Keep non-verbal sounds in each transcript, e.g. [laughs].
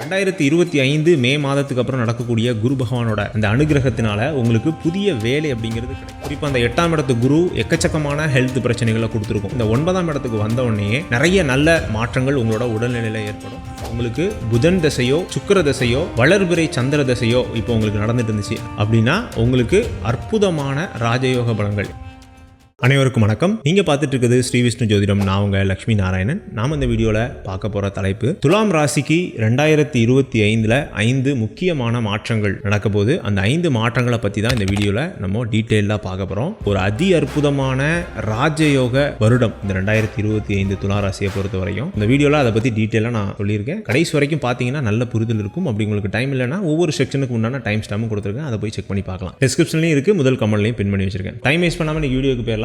ரெண்டாயிரத்தி இருபத்தி ஐந்து மே மாதத்துக்கு அப்புறம் நடக்கக்கூடிய குரு பகவானோட அந்த அனுகிரகத்தினால உங்களுக்கு புதிய வேலை அப்படிங்கிறது கிடைக்கும். குறிப்பாக அந்த எட்டாம் இடத்து குரு எக்கச்சக்கமான ஹெல்த் பிரச்சனைகளை கொடுத்துருக்கும். இந்த ஒன்பதாம் இடத்துக்கு வந்த உடனே நிறைய நல்ல மாற்றங்கள் உங்களோட உடல்நிலையில் ஏற்படும். உங்களுக்கு புதன் தசையோ சுக்கிர தசையோ வளர்பிறை சந்திர தசையோ இப்போ உங்களுக்கு நடந்துட்டு இருந்துச்சு. அப்படின்னா உங்களுக்கு அற்புதமான ராஜயோக பலங்கள் அனைவருக்கும் வணக்கம். நீங்க பார்த்துட்டு இருக்குது ஸ்ரீ விஷ்ணு ஜோதிடம். நான் உங்க லக்ஷ்மி நாராயணன். நாம் இந்த வீடியோல பார்க்க போற தலைப்பு துலாம் ராசிக்கு ரெண்டாயிரத்தி இருபத்தி ஐந்துல ஐந்து முக்கியமான மாற்றங்கள் நடக்க போது அந்த ஐந்து மாற்றங்களை பத்தி தான் இந்த வீடியோல நம்ம டீட்டெயிலாக பார்க்க போறோம். ஒரு அதி அற்புதமான ராஜயோக வருடம் இந்த ரெண்டாயிரத்தி இருபத்தி ஐந்து துலா ராசியை பொறுத்த வரையும். இந்த வீடியோல அதை பத்தி டீட்டெயிலாக நான் சொல்லியிருக்கேன். கடைசி வரைக்கும் பார்த்தீங்கன்னா நல்ல புரிதல் இருக்கும். அப்படி உங்களுக்கு டைம் இல்லைன்னா ஒவ்வொரு செக்ஷனுக்கு உண்டான டைம் ஸ்டாம்பும் கொடுத்துருக்கேன். அதை போய் செக் பண்ணி பார்க்கலாம். டிஸ்கிரிப்ஷன்லையும் இருக்கு. முதல் கமெண்ட்லையும் பின் பண்ணி வச்சிருக்கேன். டைம் வேஸ்ட் பண்ணாமல் நீ வீடியோக்கு போயிடலாம்.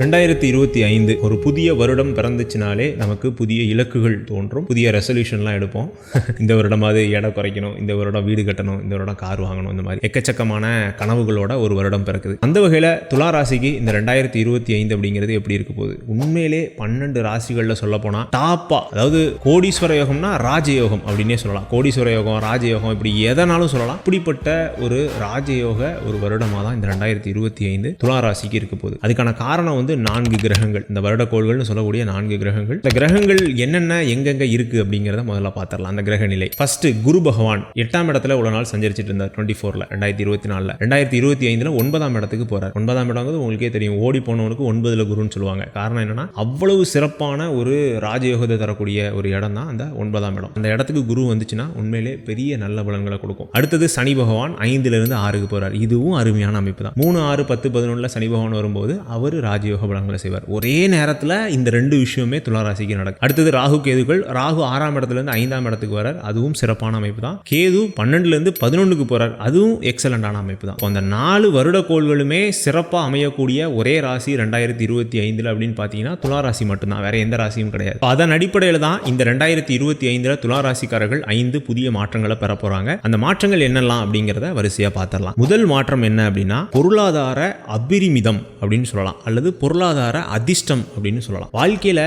ரெண்டாயிரத்தி இருபத்தி ஐந்து ஒரு புதிய வருடம் பிறந்துச்சுனாலே நமக்கு புதிய இலக்குகள் தோன்றும். புதிய ரெசல்யூஷன்லாம் எடுப்போம். [laughs] இந்த வருடமாவது எடை குறைக்கணும் இந்த வருடம் வீடு கட்டணும் இந்த வருடம் கார் வாங்கணும் இந்த மாதிரி எக்கச்சக்கமான கனவுகளோட ஒரு வருடம் பிறக்குது. அந்த வகையில் துலா ராசிக்கு இந்த ரெண்டாயிரத்தி இருபத்தி ஐந்து அப்படிங்கிறது எப்படி இருக்க போகுது? உண்மையிலே பன்னெண்டு ராசிகளில் சொல்ல போனால் டாப்பா அதாவது கோடீஸ்வர யோகம்னா ராஜயோகம் அப்படின்னே சொல்லலாம். கோடீஸ்வர யோகம் ராஜயோகம் இப்படி எதனாலும் சொல்லலாம். இப்படிப்பட்ட ஒரு ராஜயோக ஒரு வருடமாக தான் இந்த ரெண்டாயிரத்தி இருபத்தி ஐந்து துலா ராசிக்கு இருக்க போகுது. அதுக்கான காரணம் வந்து நான்கு கிரகங்கள். இந்த வருடக்கோள்கள்னு சொல்லக்கூடிய நான்கு கிரகங்கள். இந்த கிரகங்கள் என்னென்ன எங்கெங்க இருக்கு அப்படிங்கிறத முதல்ல பார்த்துடலாம் அந்த கிரக நிலை. ஃபர்ஸ்ட் குரு பகவான் எட்டாம் இடத்துல உள்ள நாள் சஞ்சரிச்சிட்டு இருந்தார் டுவெண்ட்டி ஃபோர்ல ரெண்டாயிரத்தி இருபத்தி நாலுல. ரெண்டாயிரத்தி இருபத்தி ஐந்துல ஒன்பதாம் இடத்துக்கு போறார். ஒன்பதாம் இடங்கிறது உங்களுக்கே தெரியும். ஓடி போனவனுக்கு ஒன்பதுல குருன்னு சொல்லுவாங்க. காரணம் என்னன்னா அவ்வளவு சிறப்பான ஒரு ராஜயோகத்தை தரக்கூடிய ஒரு இடம் தான் அந்த ஒன்பதாம் இடம். அந்த இடத்துக்கு குரு வந்துச்சுன்னா உண்மையிலே பெரிய நல்ல பலன்களை கொடுக்கும். அடுத்தது சனி பகவான் ஐந்துல இருந்து ஆறுக்கு போறார். இதுவும் அருமையான அமைப்பு தான் மூணு ஆறு பத்து பதினொன்றுல சனி பகவான் வரும்போது அவர் ராஜயோக பலன்களை செய்வார். ஒரே நேரத்தில் இந்த ரெண்டு விஷயமே துளாராசிக்கு நடக்கும். அடுத்தது ராகு கேதுகள் ராகு ஆறாம் இடத்துல இருந்து ஐந்தாம் இடத்துக்கு வரார். அதுவும் சிறப்பான அமைப்பு தான். கேது பன்னெண்டுல இருந்து பதினொன்றுக்கு போறார். அதுவும் எக்ஸலண்டான அமைப்பு தான். அந்த நாலு வருட கோள்களுமே சிறப்பாக அமையக்கூடிய ஒரே ராசி ரெண்டாயிரத்தி இருபத்தி ஐந்துல அப்படின்னு பார்த்தீங்கன்னா துளாராசி மட்டும்தான். வேற எந்த ராசியும் கிடையாது. அதன் அடிப்படையில் தான் இந்த ரெண்டாயிரத்தி இருபத்தி ஐந்துல துளாராசிக்காரர்கள் ஐந்து புதிய மாற்றங்களை பெற போறாங்க. அந்த மாற்றங்கள் என்னெல்லாம் அப்படிங்கிறத வரிசையாக பார்த்துடலாம் முதல் மாற்றம் என்ன அப்படின்னா பொருளாதார அபிரிமிதம் அப்படின்னு சொல்லலாம். அல்லது பொருளாதார அதிர்ஷ்டம் அப்படின்னு சொல்லலாம். வாழ்க்கையில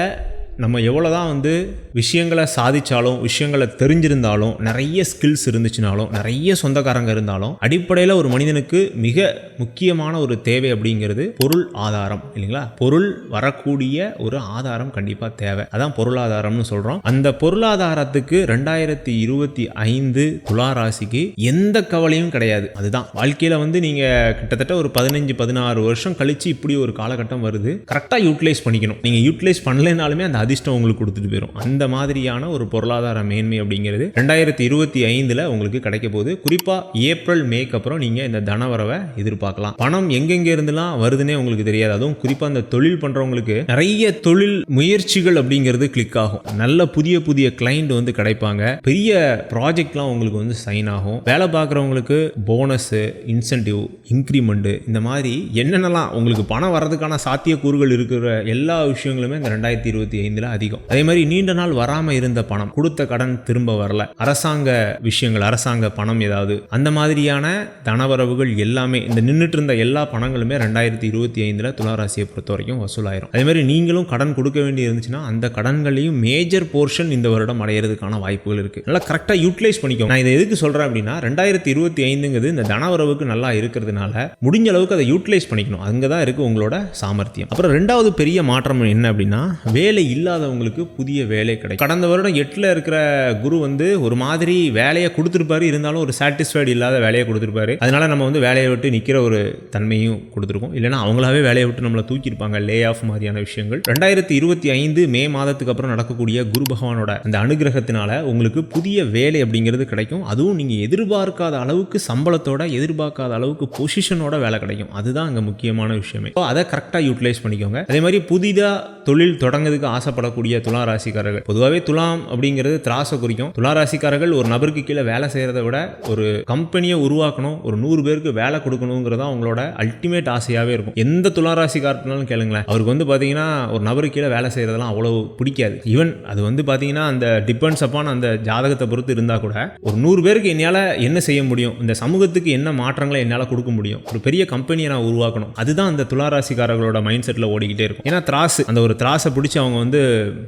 நம்ம எவ்வளோ தான் வந்து விஷயங்களை சாதித்தாலும் விஷயங்களை தெரிஞ்சிருந்தாலும் நிறைய ஸ்கில்ஸ் இருந்துச்சுனாலும் நிறைய சொந்தக்காரங்க இருந்தாலும் அடிப்படையில் ஒரு மனிதனுக்கு மிக முக்கியமான ஒரு தேவை அப்படிங்கிறது பொருள் ஆதாரம் இல்லைங்களா? பொருள் வரக்கூடிய ஒரு ஆதாரம் கண்டிப்பாக தேவை. அதான் பொருளாதாரம்னு சொல்கிறோம் அந்த பொருளாதாரத்துக்கு ரெண்டாயிரத்தி இருபத்தி ஐந்து துலா ராசிக்கு எந்த கவலையும் கிடையாது. அதுதான். வாழ்க்கையில் வந்து நீங்கள் கிட்டத்தட்ட ஒரு பதினஞ்சு பதினாறு வருஷம் கழித்து இப்படி ஒரு காலகட்டம் வருது. கரெக்டாக யூட்டிலைஸ் பண்ணிக்கணும். நீங்கள் யூட்டிலைஸ் பண்ணலைனாலுமே அந்த அதிர்ஷ்டம் உங்களுக்கு கொடுத்துட்டு போயிடும் அந்த மாதிரியான ஒரு பொருளாதார மேன்மை அப்படிங்கிறது ரெண்டாயிரத்தி இருபத்தி ஐந்தில் உங்களுக்கு கிடைக்க போகுது. குறிப்பாக ஏப்ரல் மேக்கு அப்புறம் நீங்கள் இந்த தனவரவை எதிர்பார்க்கலாம். பணம் எங்கெங்க இருந்துலாம் வருதுன்னே உங்களுக்கு தெரியாது. அதுவும் குறிப்பாக அந்த தொழில் பண்ணுறவங்களுக்கு நிறைய தொழில் முயற்சிகள் அப்படிங்கிறது கிளிக் ஆகும். நல்ல புதிய புதிய கிளைண்ட் வந்து கிடைப்பாங்க. பெரிய ப்ராஜெக்ட்லாம் உங்களுக்கு வந்து சைன் ஆகும். வேலை பார்க்குறவங்களுக்கு போனஸு இன்சென்டிவ் இன்க்ரிமெண்ட்டு இந்த மாதிரி என்னென்னலாம் உங்களுக்கு பணம் வர்றதுக்கான சாத்தியக்கூறுகள் இருக்கிற எல்லா விஷயங்களுமே இந்த ரெண்டாயிரத்தி இருபத்தி ஐந்து ஐந்தில் அதிகம் அதே மாதிரி நீண்ட நாள் வராமல் இருந்த பணம் கொடுத்த கடன் திரும்ப வரல அரசாங்க விஷயங்கள் அரசாங்க பணம் ஏதாவது அந்த மாதிரியான தனவரவுகள் எல்லாமே இந்த நின்றுட்டு இருந்த எல்லா பணங்களுமே ரெண்டாயிரத்தி இருபத்தி ஐந்தில் துளாராசியை பொறுத்த வரைக்கும் வசூலாயிரும் அதே மாதிரி நீங்களும் கடன் கொடுக்க வேண்டி இருந்துச்சுன்னா அந்த கடன்களையும் மேஜர் போர்ஷன் இந்த வருடம் அடையிறதுக்கான வாய்ப்புகள் இருக்கு நல்லா கரெக்டாக யூட்டிலைஸ் பண்ணிக்கோ நான் இதை எதுக்கு சொல்றேன் அப்படின்னா ரெண்டாயிரத்தி இருபத்தி ஐந்துங்கிறது இந்த தனவரவுக்கு நல்லா இருக்கிறதுனால முடிஞ்ச அளவுக்கு அதை யூட்டிலைஸ் பண்ணிக்கணும் அங்கே தான் இருக்கு உங்களோட சாமர்த்தியம் அப்புறம் ரெண்டாவது பெரிய மாற்றம் என்ன அப்படின்னா வேலை இல்லாதவங்களுக்கு புதிய வேலை கிடைக்கும். கடந்த வருடம் எட்டில் இருக்கிற குரு வந்து ஒரு மாதிரி வேலையை கொடுத்துருப்பாரு. இருந்தாலும் ஒரு சாட்டிஸ்ஃபைடு இல்லாத வேலையை கொடுத்துருப்பாரு. அதனால நம்ம வந்து வேலையை விட்டு நிற்கிற ஒரு தன்மையும் கொடுத்துருக்கோம். இல்லைன்னா அவங்களாவே வேலையை விட்டு நம்மளை தூக்கியிருப்பாங்க. லே ஆஃப் மாதிரியான விஷயங்கள். ரெண்டாயிரத்தி இருபத்தி ஐந்து மே மாதத்துக்கு அப்புறம் நடக்கக்கூடிய குரு பகவானோட அந்த அனுகிரகத்தினால உங்களுக்கு புதிய வேலை அப்படிங்கிறது கிடைக்கும். அதுவும் நீங்கள் எதிர்பார்க்காத அளவுக்கு சம்பளத்தோட எதிர்பார்க்காத அளவுக்கு பொசிஷனோட வேலை கிடைக்கும். அதுதான் அங்கே முக்கியமான விஷயமே. அதை கரெக்டாக யூட்டிலைஸ் பண்ணிக்கோங்க. அதே மாதிரி புதிதாக தொழில் தொடங்குறதுக்கு ஆசை ஆசைப்படக்கூடிய துலா ராசிக்காரர்கள். பொதுவாகவே துலாம் அப்படிங்கிறது திராசை குறிக்கும். துலா ராசிக்காரர்கள் ஒரு நபருக்கு கீழே வேலை செய்கிறத விட ஒரு கம்பெனியை உருவாக்கணும் ஒரு நூறு பேருக்கு வேலை கொடுக்கணுங்கிறதா அவங்களோட அல்டிமேட் ஆசையாகவே இருக்கும். எந்த துலா ராசிக்காரனாலும் கேளுங்களேன். அவருக்கு வந்து பார்த்தீங்கன்னா ஒரு நபருக்கு கீழே வேலை செய்கிறதெல்லாம் அவ்வளோ பிடிக்காது. ஈவன் அது வந்து பார்த்தீங்கன்னா அந்த டிபெண்ட்ஸ் அப்பான் அந்த ஜாதகத்தை பொறுத்து இருந்தால் கூட ஒரு நூறு பேருக்கு என்னால் என்ன செய்ய முடியும்? இந்த சமூகத்துக்கு என்ன மாற்றங்களை என்னால் கொடுக்க முடியும்? ஒரு பெரிய கம்பெனியை நான் உருவாக்கணும். அதுதான் அந்த துளாராசிக்காரர்களோட மைண்ட் செட்டில் ஓடிக்கிட்டே இருக்கும். ஏன்னா திராசு அந்த ஒரு திராசை பிடிச்சி அவங்க வந்து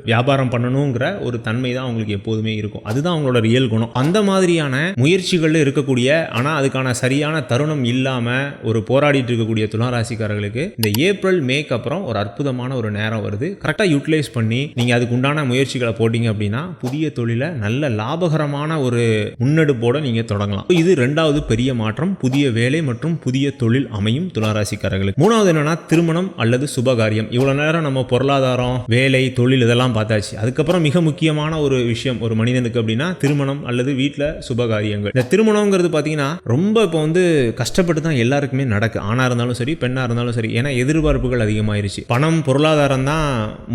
வியாபாரம் பண்ணணுங்கிற ஒரு தன்மை தான் அவங்களுக்கு எப்போதுமே இருக்கும். அதுதான் அவங்களோட ரியல் குணம். அந்த மாதிரியான முயற்சிகளில் இருக்கக்கூடிய ஆனால் அதுக்கான சரியான தருணம் இல்லாமல் ஒரு போராடிட்டு இருக்கக்கூடிய துளாராசிக்காரர்களுக்கு இந்த ஏப்ரல் மேக்கு அப்புறம் ஒரு அற்புதமான ஒரு நேரம் வருது. கரெக்டாக யூட்டிலைஸ் பண்ணி நீங்கள் அதுக்கு உண்டான முயற்சிகளை போட்டீங்க அப்படின்னா புதிய தொழிலை நல்ல லாபகரமான ஒரு முன்னெடுப்போட நீங்கள் தொடங்கலாம். இது ரெண்டாவது பெரிய மாற்றம். புதிய வேலை மற்றும் புதிய தொழில் அமையும் துளாராசிக்காரர்களுக்கு. மூணாவது என்னன்னா திருமணம் அல்லது சுபகாரியம். இவ்வளோ நேரம் நம்ம பொருளாதாரம் வேலை தொழில் தொழில் இதெல்லாம் பார்த்தாச்சு. அதுக்கப்புறம் மிக முக்கியமான ஒரு விஷயம் ஒரு மனிதனுக்கு அப்படின்னா திருமணம் அல்லது வீட்டில் சுபகாரியங்கள். இந்த திருமணங்கிறது பார்த்தீங்கன்னா ரொம்ப இப்போ வந்து கஷ்டப்பட்டு தான் எல்லாருக்குமே நடக்கு. ஆணாக இருந்தாலும் சரி பெண்ணாக இருந்தாலும் சரி. ஏன்னா எதிர்பார்ப்புகள் அதிகமாயிருச்சு. பணம் பொருளாதாரம் தான்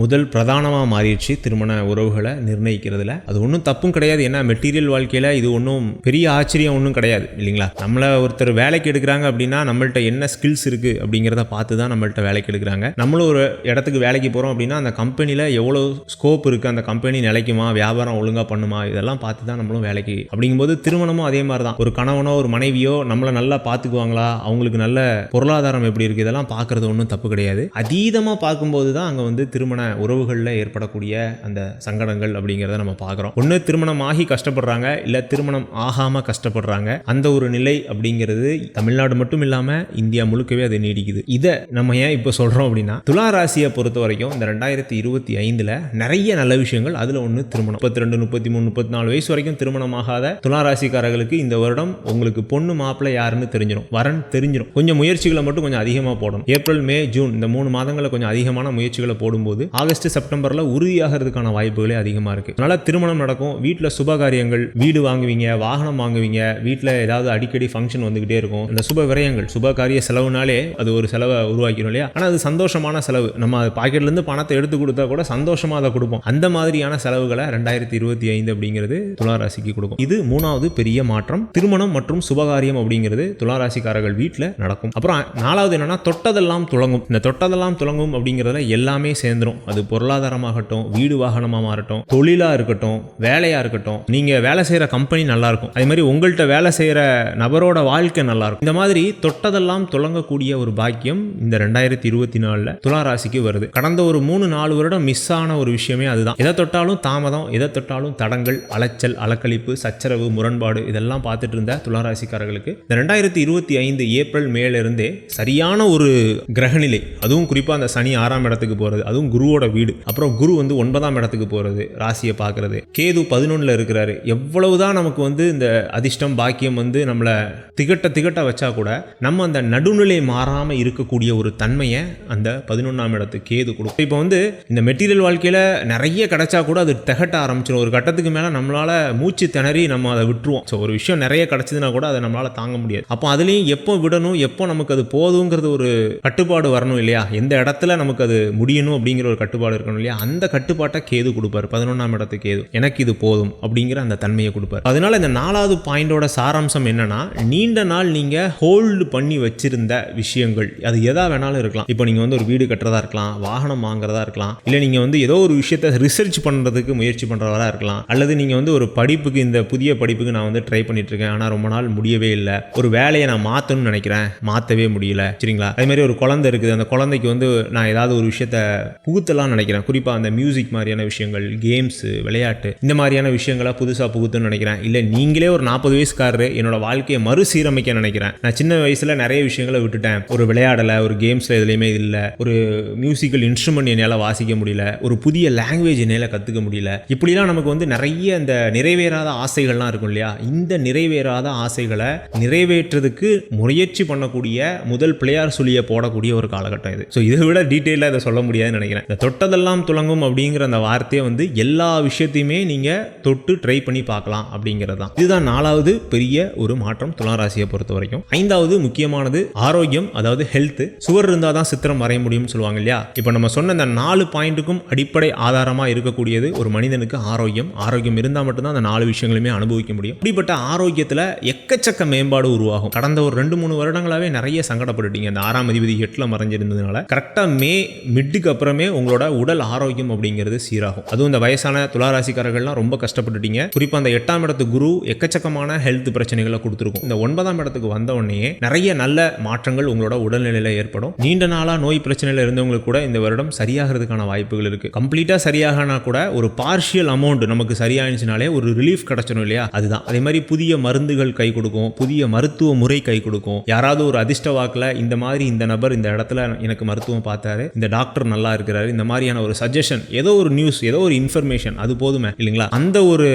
முதல் பிரதானமாக மாறிடுச்சு திருமண உறவுகளை நிர்ணயிக்கிறதுல. அது ஒன்றும் தப்பும் கிடையாது. ஏன்னா மெட்டீரியல் வாழ்க்கையில் இது ஒன்றும் பெரிய ஆச்சரியம் ஒன்றும் கிடையாது. இல்லைங்களா? நம்மளை ஒருத்தர் வேலைக்கு எடுக்கிறாங்க அப்படின்னா நம்மள்ட்ட என்ன ஸ்கில்ஸ் இருக்குது அப்படிங்கிறத பார்த்து தான் நம்மள்ட்ட வேலைக்கு எடுக்கிறாங்க. நம்மளும் ஒரு இடத்துக்கு வேலைக்கு போகிறோம் அப்படின்னா அந்த கம்பெனியில் எவ்வளோ ஸ்கோப் இருக்குது அந்த கம்பெனி நிலைக்குமா? வியாபாரம் ஒழுங்காக பண்ணுமா? இதெல்லாம் பார்த்து தான் நம்மளும் வேலைக்கு அப்படிங்கும்போது திருமணமும் அதே மாதிரி தான் ஒரு கணவனோ ஒரு மனைவியோ நம்மளை நல்லா பார்த்துக்குவாங்களா? அவங்களுக்கு நல்ல பொருளாதாரம் எப்படி இருக்குது இதெல்லாம் பார்க்குறது ஒன்றும் தப்பு கிடையாது. அதீதமாக பார்க்கும்போது தான் அங்கே வந்து திருமண உறவுகளில் ஏற்படக்கூடிய அந்த சங்கடங்கள் அப்படிங்கிறத நம்ம பார்க்குறோம். ஒன்று திருமணம் ஆகி கஷ்டப்படுறாங்க. இல்லை திருமணம் ஆகாமல் கஷ்டப்படுறாங்க. அந்த ஒரு நிலை அப்படிங்கிறது தமிழ்நாடு மட்டும் இல்லாமல் இந்தியா முழுக்கவே அது நீடிக்குது. இதை நம்ம ஏன் இப்போ சொல்கிறோம் அப்படின்னா துலா ராசியை பொறுத்த வரைக்கும் இந்த ரெண்டாயிரத்தி இருபத்தி ஐந்து ஐந்தில் நிறைய நல்ல விஷயங்கள். அதில் ஒன்று திருமணம். முப்பத்தி ரெண்டு முப்பத்தி மூணு முப்பத்தி நாலு வயசு வரைக்கும் திருமணமாகாத துளாராசிக்காரர்களுக்கு இந்த வருடம் உங்களுக்கு பொண்ணு மாப்பிள்ளை யாருன்னு தெரிஞ்சிடும் வரன் தெரிஞ்சிடும் கொஞ்சம் முயற்சிகளை மட்டும் கொஞ்சம் அதிகமாக போடணும். ஏப்ரல் மே ஜூன் இந்த மூணு மாதங்களில் கொஞ்சம் அதிகமான முயற்சிகளை போடும்போது ஆகஸ்ட் செப்டம்பரில் உறுதியாகிறதுக்கான வாய்ப்புகளே அதிகமாக இருக்குது அதனால் திருமணம் நடக்கும். வீட்டில் சுபகாரியங்கள் வீடு வாங்குவீங்க வாகனம் வாங்குவீங்க வீட்டில் ஏதாவது அடிக்கடி ஃபங்க்ஷன் வந்துக்கிட்டே இருக்கும். இந்த சுப விரயங்கள் சுபகாரிய செலவுனாலே அது ஒரு செலவை உருவாக்கிடும் இல்லையா? ஆனால் அது சந்தோஷமான செலவு. நம்ம அது பாக்கெட்லேருந்து பணத்தை எடுத்து கொடுத்தா கூட சந்தோஷமாக அதை கொடுப்போம். அந்த மாதிரியான செலவுகளை ரெண்டாயிரத்தி இருபத்தி ஐந்து அப்படிங்கிறது துளாராசிக்கு கொடுக்கும். இது மூணாவது பெரிய மாற்றம். திருமணம் மற்றும் சுபகாரியம் அப்படிங்கிறது துளாராசிக்காரர்கள் வீட்டில் நடக்கும். அப்புறம் நாலாவது என்னன்னா தொட்டதெல்லாம் துளங்கும். இந்த தொட்டதெல்லாம் துளங்கும் அப்படிங்கிறதுல எல்லாமே சேர்ந்துரும். அது பொருளாதாரமாகட்டும் வீடு வாகனமாக மாறட்டும் தொழிலாக இருக்கட்டும் வேலையாக இருக்கட்டும். நீங்கள் வேலை செய்கிற கம்பெனி நல்லா இருக்கும் அதே மாதிரி உங்கள்கிட்ட வேலை செய்கிற நபரோட வாழ்க்கை நல்லா இருக்கும் இந்த மாதிரி தொட்டதெல்லாம் துளங்கக்கூடிய ஒரு பாக்கியம் இந்த ரெண்டாயிரத்தி இருபத்தி நாலில் துளாராசிக்கு வருது. கடந்த ஒரு மூணு நாலு வருடம் மிஸ் ஆன ஒரு விஷயமே அதுதான். எதை தொட்டாலும் தாமதம் எதை தொட்டாலும் தடங்கள் அலைச்சல் அலக்கழிப்பு சச்சரவு முரண்பாடு இதெல்லாம் பார்த்துட்டு இருந்த துளாராசிக்காரர்களுக்கு இந்த ரெண்டாயிரத்தி இருபத்தி ஐந்து ஏப்ரல் மேல இருந்தே சரியான ஒரு கிரகநிலை அதுவும் குறிப்பாக அந்த சனி ஆறாம் இடத்துக்கு போகிறது அதுவும் குருவோட வீடு அப்புறம் குரு வந்து ஒன்பதாம் இடத்துக்கு போகிறது ராசியை பார்க்கறது. கேது பதினொன்றில் இருக்கிறாரு. எவ்வளவுதான் நமக்கு வந்து இந்த அதிர்ஷ்டம் பாக்கியம் வந்து நம்மளை திகட்ட திகட்ட வச்சா கூட நம்ம அந்த நடுநிலை மாறாமல் இருக்கக்கூடிய ஒரு தன்மையை அந்த பதினொன்றாம் இடத்து கேது கொடுக்கும். இப்போ வந்து இந்த மெட்டீரியல் வாழ்க்கையில் நிறைய கிடைச்சா கூட அது திகட்ட ஆரம்பிச்சிடும் ஒரு கட்டத்துக்கு மேலே நம்மளால் மூச்சு திணறி நம்ம அதை விட்டுருவோம். ஸோ ஒரு விஷயம் நிறைய கிடச்சதுன்னா கூட அதை நம்மளால் தாங்க முடியாது. அப்போ அதுலேயும் எப்போ விடணும் எப்போ நமக்கு அது போதுங்கிறது ஒரு கட்டுப்பாடு வரணும் இல்லையா? எந்த இடத்துல நமக்கு அது முடியணும் அப்படிங்கிற ஒரு கட்டுப்பாடு இருக்கணும் இல்லையா? அந்த கட்டுப்பாட்டை கேது கொடுப்பாரு. பதினொன்றாம் இடத்து கேது. எனக்கு இது போதும் அப்படிங்கிற அந்த தன்மையை கொடுப்பாரு. அதனால இந்த நாலாவது பாயிண்டோட சாராம்சம் என்னன்னா நீண்ட நாள் நீங்கள் ஹோல்டு பண்ணி வச்சிருந்த விஷயங்கள். அது எதா வேணாலும் இருக்கலாம். இப்போ நீங்கள் வந்து ஒரு வீடு கட்டுறதா இருக்கலாம் வாகனம் வாங்குறதா இருக்கலாம் இல்லை நீங்க நீங்கள் வந்து ஏதோ ஒரு விஷயத்தை ரிசர்ச் பண்ணுறதுக்கு முயற்சி பண்ணுறவராக இருக்கலாம். அல்லது நீங்கள் வந்து ஒரு படிப்புக்கு இந்த புதிய படிப்புக்கு நான் வந்து ட்ரை பண்ணிட்டு இருக்கேன். ஆனால் ரொம்ப நாள் முடியவே இல்லை. ஒரு வேலையை நான் மாற்றணும்னு நினைக்கிறேன். மாற்றவே முடியல. சரிங்களா? அதே மாதிரி ஒரு குழந்தை இருக்குது. அந்த குழந்தைக்கு வந்து நான் ஏதாவது ஒரு விஷயத்த புகுத்தலாம் நினைக்கிறேன். குறிப்பாக அந்த மியூசிக் மாதிரியான விஷயங்கள் கேம்ஸு விளையாட்டு இந்த மாதிரியான விஷயங்களை புதுசாக புகுத்துன்னு நினைக்கிறேன். இல்லை நீங்களே ஒரு நாற்பது வயசுக்காரரு என்னோட வாழ்க்கையை மறுசீரமைக்க நினைக்கிறேன். நான் சின்ன வயசில் நிறைய விஷயங்களை விட்டுட்டேன். ஒரு விளையாடலை ஒரு கேம்ஸில் எதுலேயுமே இல்லை. ஒரு மியூசிக்கல் இன்ஸ்ட்ருமெண்ட் என்னால் வாசிக்க முடியல. ஒரு புதிய லாங்குவேஜ் என்னால் கற்றுக்க முடியல. இப்படிலாம் நமக்கு வந்து நிறைய இந்த நிறைவேறாத ஆசைகள்லாம் இருக்கும் இல்லையா? இந்த நிறைவேறாத ஆசைகளை நிறைவேற்றுறதுக்கு முயற்சி பண்ணக்கூடிய முதல் பிள்ளையார் சொல்லியை போடக்கூடிய ஒரு காலகட்டம் இது. ஸோ இதை விட டீட்டெயிலாக இதை சொல்ல முடியாதுன்னு நினைக்கிறேன். இந்த தொட்டதெல்லாம் துளங்கும் அப்படிங்கிற அந்த வார்த்தையை வந்து எல்லா விஷயத்தையுமே நீங்கள் தொட்டு ட்ரை பண்ணி பார்க்கலாம் அப்படிங்கிறது தான். இதுதான் நாலாவது பெரிய ஒரு மாற்றம் துளாராசியை பொறுத்த வரைக்கும். ஐந்தாவது முக்கியமானது ஆரோக்கியம் அதாவது ஹெல்த் சுவர் இருந்தால் தான் சித்திரம் வரைய முடியும்னு சொல்லுவாங்க இல்லையா? இப்போ நம்ம சொன்ன இந்த நாலு பாயிண்ட்டுக்கும் அடிப்படை ஆதாரமாக இருக்கக்கூடியது ஒரு மனிதனுக்கு ஆரோக்கியம். ஆரோக்கியம் இருந்தால் மட்டும்தான் அந்த நாலு விஷயங்களுமே அனுபவிக்க முடியும். இப்படிப்பட்ட ஆரோக்கியத்தில் எக்கச்சக்க மேம்பாடு உருவாகும். கடந்த ஒரு ரெண்டு மூணு வருடங்களாகவே நிறைய சங்கடப்பட்டுட்டீங்க. அந்த ஆறாம் அதிபதி எட்டில் மறைஞ்சிருந்ததுனால. கரெக்டாக மே மிட்டுக்கு அப்புறமே உங்களோட உடல் ஆரோக்கியம் அப்படிங்கிறது சீராகும். அதுவும் இந்த வயசான துளாராசிக்காரர்கள்லாம் ரொம்ப கஷ்டப்பட்டுட்டீங்க. குறிப்பாக அந்த எட்டாம் இடத்து குரு எக்கச்சக்கமான ஹெல்த் பிரச்சனைகளை கொடுத்துருக்கும். இந்த ஒன்பதாம் இடத்துக்கு வந்த உடனே நிறைய நல்ல மாற்றங்கள் உங்களோட உடல்நிலையில் ஏற்படும். நீண்ட நாளாக நோய் பிரச்சனையில் இருந்தவங்களுக்கு கூட இந்த வருடம் சரியாகிறதுக்கான வாய்ப்புகள் இருக்குது கம்ப்ளீட்டாக சரியாகனா கூட ஒரு பார்ஷியல் அமௌண்ட் நமக்கு சரியாயிடுச்சுனாலே ஒரு ரிலீஃப் கிடைச்சிடும் இல்லையா? அதுதான். அதே மாதிரி புதிய மருந்துகள் கை கொடுக்கும் புதிய மருத்துவ முறை கை கொடுக்கும். யாராவது ஒரு அதிர்ஷ்ட வாக்கில் இந்த மாதிரி இந்த நபர் இந்த இடத்துல எனக்கு மருத்துவம் பார்த்தாரு இந்த டாக்டர் நல்லா இருக்கிறாரு இந்த மாதிரியான ஒரு சஜஷன் ஏதோ ஒரு நியூஸ் ஏதோ ஒரு இன்ஃபர்மேஷன் அது போதுமே இல்லைங்களா? அந்த ஒரு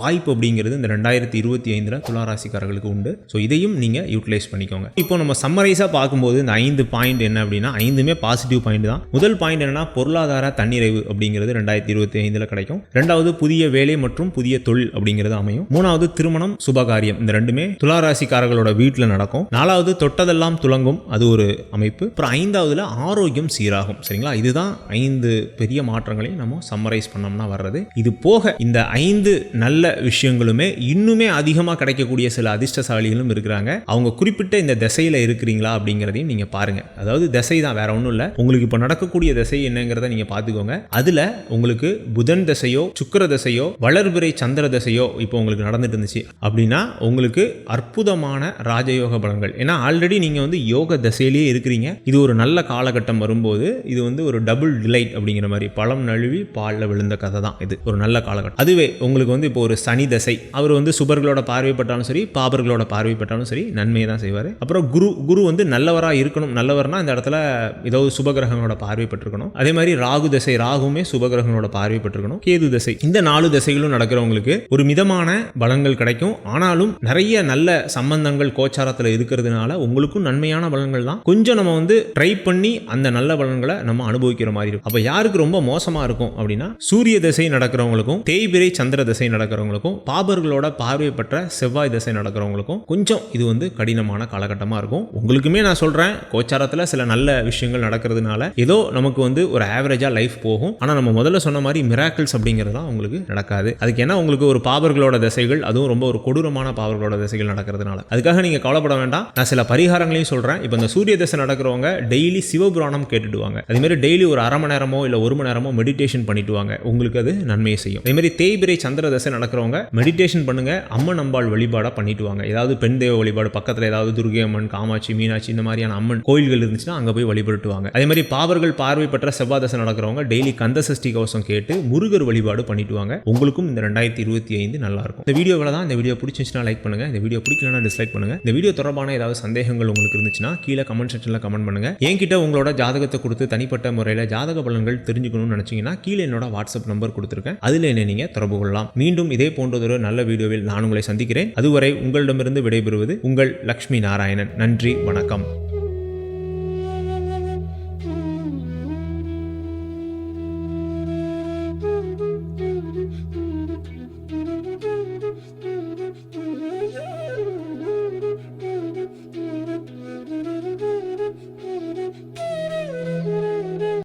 வாய்ப்பு அப்படிங்கிறது இந்த ரெண்டாயிரத்தி இருபத்தி ஐந்தில் துளாராசிக்காரர்களுக்கு உண்டு. ஸோ இதையும் நீங்கள் யூட்டிலைஸ் பண்ணிக்கோங்க. இப்போ நம்ம சம்மரைஸாக பார்க்கும்போது இந்த ஐந்து பாயிண்ட் என்ன அப்படின்னா ஐந்துமே பாசிட்டிவ் பாயிண்ட் தான். முதல் பாயிண்ட் என்னன்னா பொருளாதார தன்னிறைவு அப்படிங்கிறது ரெண்டாயிரத்தி இருபத்தி ஐந்தில் கிடைக்கும். ரெண்டாவது புதிய வேலை மற்றும் புதிய தொழில் அப்படிங்கிறது அமையும். மூணாவது திருமணம் சுபகாரியம். இந்த ரெண்டுமே துளாராசிக்காரர்களோட வீட்டில் நடக்கும். நாலாவது தொட்டதெல்லாம் துலங்கும் அது ஒரு அமைப்பு. அப்புறம் ஐந்தாவதுல ஆரோக்கியம் சீராகும். சரிங்களா? இதுதான் ஐந்து பெரிய மாற்றங்களையும் நம்ம சம்மரைஸ் பண்ணோம்னா வர்றது. இது போக இந்த ஐந்து நல்ல விஷயங்களுமே இன்னுமே அதிகமாக கிடைக்கக்கூடிய சில அதிர்ஷ்டசாலிகளும் இருக்கிறாங்க. அவங்க குறிப்பிட்ட இந்த திசையில் இருக்கிறீங்களா அப்படிங்கிறதையும் நீங்கள் பாருங்க. அதாவது திசை தான் வேற ஒன்றும் இல்லை. உங்களுக்கு இப்போ நடக்கக்கூடிய திசை என்னங்கிறத நீங்கள் பார்த்துக்கோங்க. அதில் உங்களுக்கு புதன் தசையோ சுக்கிர தசையோ வளர்பிறை சந்திர தசையோ இப்போ உங்களுக்கு நடந்துட்டு இருந்துச்சு அப்படின்னா உங்களுக்கு அற்புதமான ராஜயோக பலன்கள். ஏன்னா ஆல்ரெடி நீங்கள் வந்து யோக தசையிலேயே இருக்கிறீங்க. இது ஒரு நல்ல காலகட்டம் வரும்போது இது வந்து ஒரு டபுள் டிலைட் அப்படிங்கிற மாதிரி பழம் நழுவி பாலில் விழுந்த கதை தான் இது. ஒரு நல்ல காலகட்டம். அதுவே உங்களுக்கு வந்து இப்போ ஒரு சனி தசை. அவர் வந்து சுபர்களோட பார்வைப்பட்டாலும் சரி பாபர்களோட பார்வைப்பட்டாலும் சரி நன்மையை தான் செய்வார். அப்புறம் குரு குரு வந்து நல்லவராக இருக்கணும். நல்லவர்னா இந்த இடத்துல ஏதோ சுபகிரகங்களோட பார்வைப்பட்டிருக்கணும் அதே மாதிரி ராகு தசை ராகுமே சுபகிரகங்களோட பார்வைப்பட்டிருக்கணும் கேது திசை. இந்த நாலு திசைகளும் நடக்கிறவங்களுக்கு ஒரு மிதமான பலன்கள் கிடைக்கும். ஆனாலும் நிறைய நல்ல சம்பந்தங்கள் கோச்சாரத்தில் இருக்கிறதுனால உங்களுக்கும் நன்மையான பலன்கள் தான். கொஞ்சம் நம்ம வந்து ட்ரை பண்ணி அந்த நல்ல பலன்களை நம்ம அனுபவிக்கிற மாதிரி இருக்கும். அப்போ யாருக்கு ரொம்ப மோசமாக இருக்கும் அப்படின்னா சூரிய திசை நடக்கிறவங்களுக்கும் தேய்பிரை சந்திர திசை நடக்கிறவங்களுக்கும் பாபர்களோட பார்வை பெற்ற செவ்வாய் திசை நடக்கிறவங்களுக்கும் கொஞ்சம் இது வந்து கடினமான காலகட்டமாக இருக்கும். உங்களுக்குமே நான் சொல்கிறேன் கோச்சாரத்தில் சில நல்ல விஷயங்கள் நடக்கிறதுனால ஏதோ நமக்கு வந்து ஒரு ஆவரேஜாக லைஃப் போகும். ஆனால் நம்ம முதல்ல சொன்ன மாதிரி மிராக்கிள்ஸ் அப்படிங்கிறதுலாம் உங்களுக்கு நடக்காது. அதுக்கு ஏன்னா உங்களுக்கு ஒரு பாபர்களோட திசைகள் அதுவும் ரொம்ப ஒரு கொடூரமான பாபர்களோட திசைகள் நடக்கிறதுனால. அதுக்காக நீங்கள் கவலைப்பட வேண்டாம். நான் சில பரிகாரங்களையும் சொல்கிறேன் இப்போ இந்த சூரிய திசை நடக்கிறவங்க டெய்லி சிவபுராணம் கேட்டுடுவாங்க. அதேமாதிரி டெய்லி ஒரு அரை மணி நேரமோ இல்லை ஒரு மணி நேரமோ மெடிடேஷன் பண்ணிட்டு வாங்க உங்களுக்கு அது நன்மையை செய்யும். அதேமாதிரி தேய்பிரை சந்திர தசை நடக்கிறவங்க மெடிடேஷன் பண்ணுங்க. அம்மன் அம்பாள் வழிபாடாக பண்ணிட்டு வாங்க ஏதாவது பெண் தெய்வ வழிபாடு பக்கத்தில் ஏதாவது துர்கை அம்மன் காமாட்சி மீனாட்சி இந்த மாதிரியான அம்மன் கோயில்கள் இருந்துச்சுன்னா அங்கே போய் வழிபட்டுவாங்க. அதே மாதிரி பாவர்கள் பார்வை பெற்ற செவ்வாய் தசை நடக்கிறவங்க டெய்லி கந்த சஷ்டி கவசம் கேட்டு முருகர் வழிபாடு பண்ணிட்டு வாங்க உங்களுக்கும் இந்த ரெண்டாயிரத்தி இருபத்தி ஐந்து நல்லா இருக்கும் இந்த வீடியோவில் தான் இந்த வீடியோ பிடிச்சிருந்துச்சுன்னா லைக் பண்ணுங்க. இந்த வீடியோ பிடிக்கலனா டிஸ்லைக் பண்ணுங்க. இந்த வீடியோ தொடர்பான ஏதாவது சந்தேகங்கள் உங்களுக்கு இருந்துச்சுன்னா கீழே கமெண்ட் செக்ஷனில் கமெண்ட் பண்ணுங்க. என்கிட்ட உங்களோட ஜாதகத்தை கொடுத்து தனிப்பட்ட முறையில் ஜாதக பலன்கள் தெரிஞ்சுக்கணும்னு நினைச்சீங்கன்னா கீழே என்னோட வாட்ஸ்அப் நம்பர் கொடுத்துருக்கேன். அதில் என்ன நீங்கள் தொடர்பு கொள்ளலாம். மீண்டும் இதே போன்றதொரு நல்ல வீடியோவில் நான் உங்களை சந்திக்கிறேன். அதுவரை உங்களிடமிருந்து விடைபெறுவது உங்கள் லக்ஷ்மி நாராயணன். நன்றி வணக்கம்.